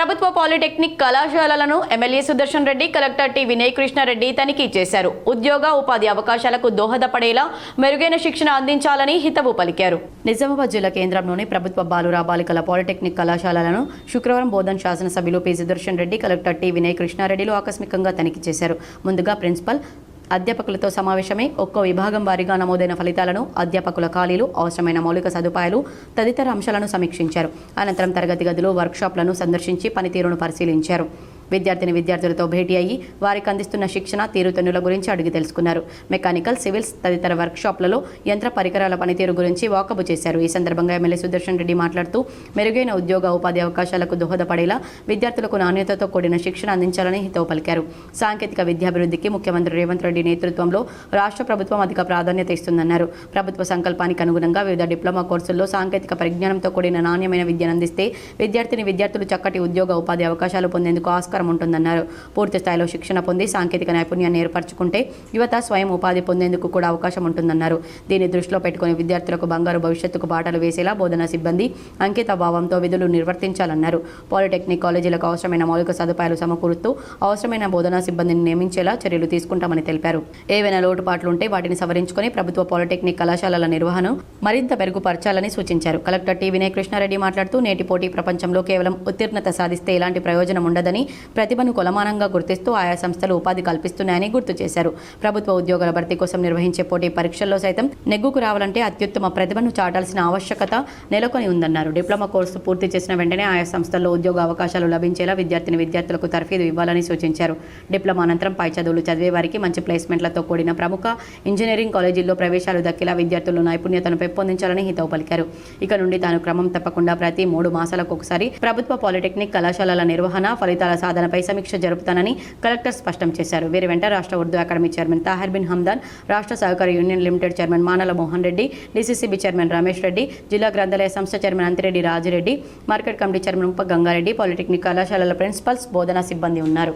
ప్రభుత్వ పాలిటెక్నిక్ కళాశాలలను MLA Sudarshan Reddy collector T Vinay Krishna Reddy తనిఖీ చేశారు. ఉద్యోగ ఉపాధి అవకాశాలకు దోహదపడేలా మెరుగైన శిక్షణ అందించాలని హితవు పలికారు. నిజామాబాద్ జిల్లా కేంద్రంలోని ప్రభుత్వ బాలురా బాలికల పాలిటెక్నిక్ కళాశాలలను శుక్రవారం బోధన్ శాసనసభ్యులు P Sudarshan Reddy collector T Vinay కృష్ణారెడ్డిలు ఆకస్మికంగా తనిఖీ చేశారు. ముందుగా ప్రిన్సిపల్ అధ్యాపకులతో సమావేశమై ఒక్కో విభాగం వారీగా నమోదైన ఫలితాలను అధ్యాపకుల ఖాళీలు అవసరమైన మౌలిక సదుపాయాలు తదితర అంశాలను సమీక్షించారు. అనంతరం తరగతి గదులు వర్క్షాప్లను సందర్శించి పనితీరును పరిశీలించారు. విద్యార్థిని విద్యార్థులతో భేటీ అయ్యి వారికి అందిస్తున్న శిక్షణ తీరుతెన్నుల గురించి అడిగి తెలుసుకున్నారు. మెకానికల్ సివిల్స్ తదితర వర్క్షాప్లలో యంత్ర పరికరాల పనితీరు గురించి వాకబు చేశారు. ఈ సందర్భంగా ఎమ్మెల్యే సుదర్శన్ రెడ్డి మాట్లాడుతూ మెరుగైన ఉద్యోగ ఉపాధి అవకాశాలకు దోహదపడేలా విద్యార్థులకు నాణ్యతతో కూడిన శిక్షణ అందించాలని హితవు పలికారు. సాంకేతిక విద్యాభివృద్ధికి ముఖ్యమంత్రి రేవంత్ రెడ్డి నేతృత్వంలో రాష్ట్ర ప్రభుత్వం అధిక ప్రాధాన్యత ఇస్తుందన్నారు. ప్రభుత్వ సంకల్పానికి అనుగుణంగా వివిధ డిప్లొమా కోర్సుల్లో సాంకేతిక పరిజ్ఞానంతో కూడిన నాణ్యమైన విద్యను అందిస్తే విద్యార్థిని విద్యార్థులు చక్కటి ఉద్యోగ ఉపాధి అవకాశాలు పొందేందుకు ఆస్కారం ఉంటుందన్నారు. పూర్తి స్థాయిలో శిక్షణ పొంది సాంకేతిక నైపుణ్యాన్ని ఏర్పరచుకుంటే యువత స్వయం ఉపాధి పొందేందుకు కూడా అవకాశం ఉంటుందన్నారు. దీన్ని దృష్టిలో పెట్టుకుని విద్యార్థులకు బంగారు భవిష్యత్తుకు బాటలు వేసేలా బోధనా సిబ్బంది అంకిత భావంతో విధులు నిర్వర్తించాలన్నారు. పాలిటెక్నిక్ కాలేజీలకు అవసరమైన మౌలిక సదుపాయాలు సమకూరుస్తూ అవసరమైన బోధనా సిబ్బందిని నియమించేలా చర్యలు తీసుకుంటామని తెలిపారు. ఏవైనా లోటుపాట్లుంటే వాటిని సవరించుకొని ప్రభుత్వ పాలిటెక్నిక్ కళాశాలల నిర్వహణ మరింత మెరుగుపరచాలని సూచించారు. కలెక్టర్ టి వినయ్ కృష్ణారెడ్డి మాట్లాడుతూ నేటి పోటీ ప్రపంచంలో కేవలం ఉత్తీర్ణత సాధిస్తే ఎలాంటి ప్రయోజనం ఉండదని ప్రతిభను కొలమానంగా గుర్తిస్తూ ఆయా సంస్థలు ఉపాధి కల్పిస్తున్నాయని గుర్తు చేశారు. ప్రభుత్వ ఉద్యోగుల భర్తీ కోసం నిర్వహించే పోటీ పరీక్షల్లో సైతం నెగ్గుకు రావాలంటే అత్యుత్తమ ప్రతిభను చాటాల్సిన ఆవశ్యకత నెలకొని ఉందన్నారు. డిప్లొమా కోర్సు పూర్తి చేసిన వెంటనే ఆయా సంస్థల్లో ఉద్యోగ అవకాశాలు లభించేలా విద్యార్థిని విద్యార్థులకు తర్ఫీదు ఇవ్వాలని సూచించారు. డిప్లొమా అనంతరం పై చదువులు చదివే వారికి మంచి ప్లేస్మెంట్లతో కూడిన ప్రముఖ ఇంజనీరింగ్ కాలేజీల్లో ప్రవేశాలు దక్కేలా విద్యార్థులు నైపుణ్యతను పెంపొందించాలని హితవు పలికారు. ఇక నుండి తాను క్రమం తప్పకుండా ప్రతి మూడు మాసాలకు ఒకసారి ప్రభుత్వ పాలిటెక్నిక్ కళాశాలల నిర్వహణ ఫలితాల సాధన సాధనపై సమీక్ష జరుపుతానని కలెక్టర్ స్పష్టం చేశారు. వీరి వెంట రాష్ట్ర Urdu academy chairman Tahir bin Hamdan రాష్ట్ర సహకార union limited chairman Manala Mohan Reddy DCCB chairman Ramesh Reddy జిల్లా గ్రంథాలయ సంస్థ chairman Anthi Reddy Raji Reddy market committee chairman ఉప గంగారెడ్డి పాలిటెక్నిక్ కళాశాలల ప్రిన్సిపల్స్ బోధనా సిబ్బంది ఉన్నారు.